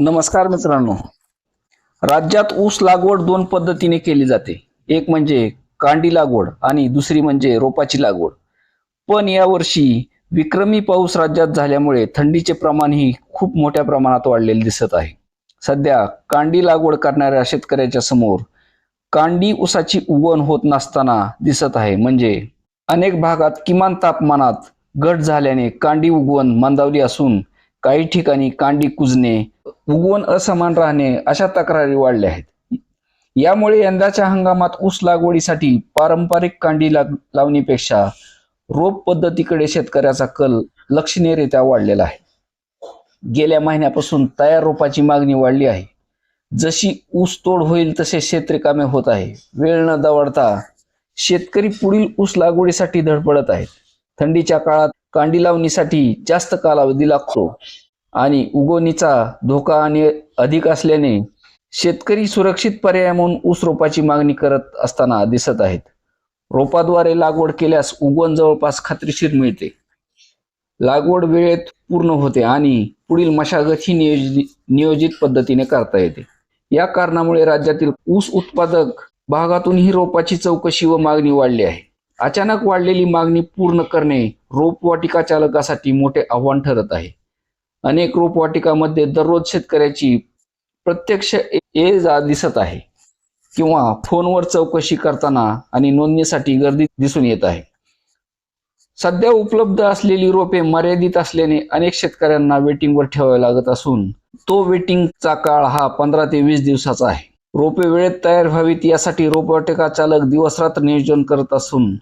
नमस्कार मित्रांनो. राज्यात ऊस लागवड दोन पद्धतीने केली जाते. एक म्हणजे कांडी लागवड आणि दुसरी म्हणजे रोपाची लागवड. पण यावर्षी विक्रमी पाऊस राज्यात झाल्यामुळे थंडीचे प्रमाणही खूप मोठ्या प्रमाणात वाढलेले दिसत आहे. सध्या कांडी लागवड करणाऱ्या शेतकऱ्याच्या समोर कांडी ऊसाची उगवण होत नसताना दिसत आहे. म्हणजे अनेक भागात किमान तापमानात घट झाल्याने कांडी उगवण मंदावली असून काही ठिकाणी कांडी कुजणे उगवण असमान राहणे अशा तक्रारी वाढल्या आहेत. यामुळे यंदाच्या हंगामात ऊस लागवडीसाठी पारंपरिक कांडी लाग लावणीपेक्षा रोप पद्धतीकडे शेतकऱ्याचा कल लक्षणीयरित्या वाढलेला आहे. गेल्या महिन्यापासून तयार रोपाची मागणी वाढली आहे. जशी ऊस तोड होईल तसे शेत होत आहे वेळ न दवडता शेतकरी पुढील ऊस लागवडीसाठी धडपडत आहेत. थंडीच्या काळात कांडी लावणीसाठी जास्त कालावधी लागतो. आणि उगवणीचा धोका आणि अधिक असल्याने शेतकरी सुरक्षित पर्याय म्हणून ऊस रोपाची मागणी करत असताना दिसत आहेत. रोपाद्वारे लागवड केल्यास उगवण जवळपास खात्रीशीर मिळते. लागवड वेळेत पूर्ण होते आणि पुढील मशागत ही नियोजित नियोजित पद्धतीने करता येते. या कारणामुळे राज्यातील ऊस उत्पादक भागातून ही रोपाची चौकशी व मागणी वाढली आहे. अचानक वाढलेली मागणी पूर्ण करणे रोपवाटिका चालकासाठी मोठे आव्हान ठरत आहे. अनेक रोपवाटिकामध्ये दररोज शेतकऱ्याची प्रत्यक्ष ये जा दिसत आहे किंवा फोनवर चौकशी करताना आणि नोंदणीसाठी गर्दी दिसून येत आहे. सध्या उपलब्ध असलेली रोपे मर्यादित असल्याने अनेक शेतकऱ्यांना वेटिंगवर ठेवावे लागत असून तो वेटिंगचा काळ हा पंधरा ते वीस दिवसाचा आहे. रोपे वेळेत तयार व्हावीत यासाठी रोपवाटिका चालक दिवसरात्र नियोजन करत असून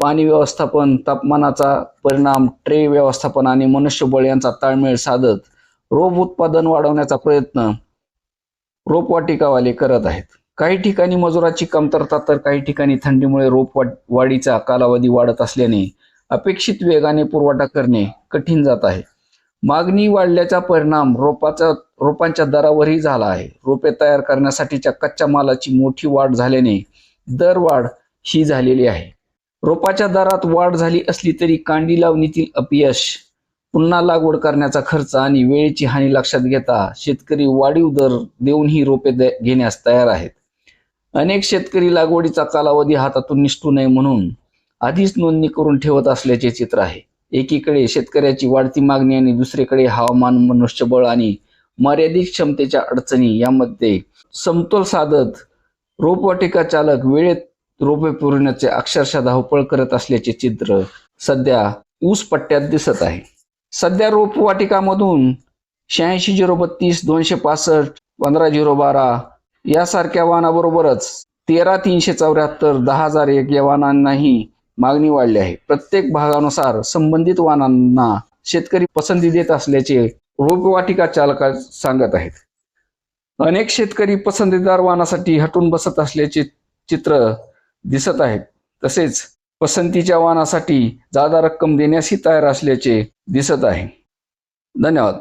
पाणी व्यवस्थापन तापमानाचा परिणाम ट्रे व्यवस्थापन आणि मनुष्यबळ यांचा ताळमेळ साधत रोप उत्पादन वाढवण्याचा प्रयत्न रोपवाटिकावाले करत आहेत. काही ठिकाणी मजुराची कमतरता तर काही ठिकाणी थंडीमुळे रोप वाढीचा कालावधी वाढत असल्याने अपेक्षित वेगाने पुरवठा करणे कठीण जात आहे. मागणी वाढल्याचा परिणाम रोपाचा रोपांच्या दरावरही झाला आहे. रोपे तयार करण्यासाठीच्या कच्च्या मालाची मोठी वाढ झाल्याने दरवाढ ही झालेली आहे. रोपाच्या दरात वाढ झाली असली तरी कांडी लावणीतील अपयश पुन्हा लागवड करण्याचा खर्च आणि वेळेची हानी लक्षात घेता शेतकरी वाढीव दर देऊनही रोपे दे- घेण्यास तयार आहेत. अनेक शेतकरी लागवडीचा कालावधी हातातून निसटू नये म्हणून आधीच नोंदणी करून ठेवत असल्याचे चित्र आहे. एकीकडे शेतकऱ्याची वाढती मागणी आणि दुसरीकडे हवामान मनुष्यबळ आणि मर्यादित क्षमतेच्या अडचणी यामध्ये समतोल साधत रोपवाटिका चालक वेळेत रोपे पुरवण्याचे अक्षरशः धावपळ करत असल्याचे चित्र सध्या ऊस पट्ट्यात दिसत आहे. सध्या रोपवाटिकामधून शहाऐंशी झिरो बत्तीस दोनशे पासष्ट पंधरा झिरो बारा यासारख्या वाहनाबरोबरच तेरा तीनशे चौऱ्याहत्तर दहा हजार एक या वाहनांनाही मागणी वाढली आहे. प्रत्येक भागानुसार संबंधित वाहनांना शेतकरी पसंती देत असल्याचे रोपवाटिका चालक सांगत आहेत. अनेक शेतकरी पसंतीदार वाहनासाठी हटून बसत असल्याचे चित्र दिसत आहेत. तसेच पसंतीच्या वाहनासाठी जादा रक्कम देण्यासही तयार असल्याचे दिसत आहे. धन्यवाद.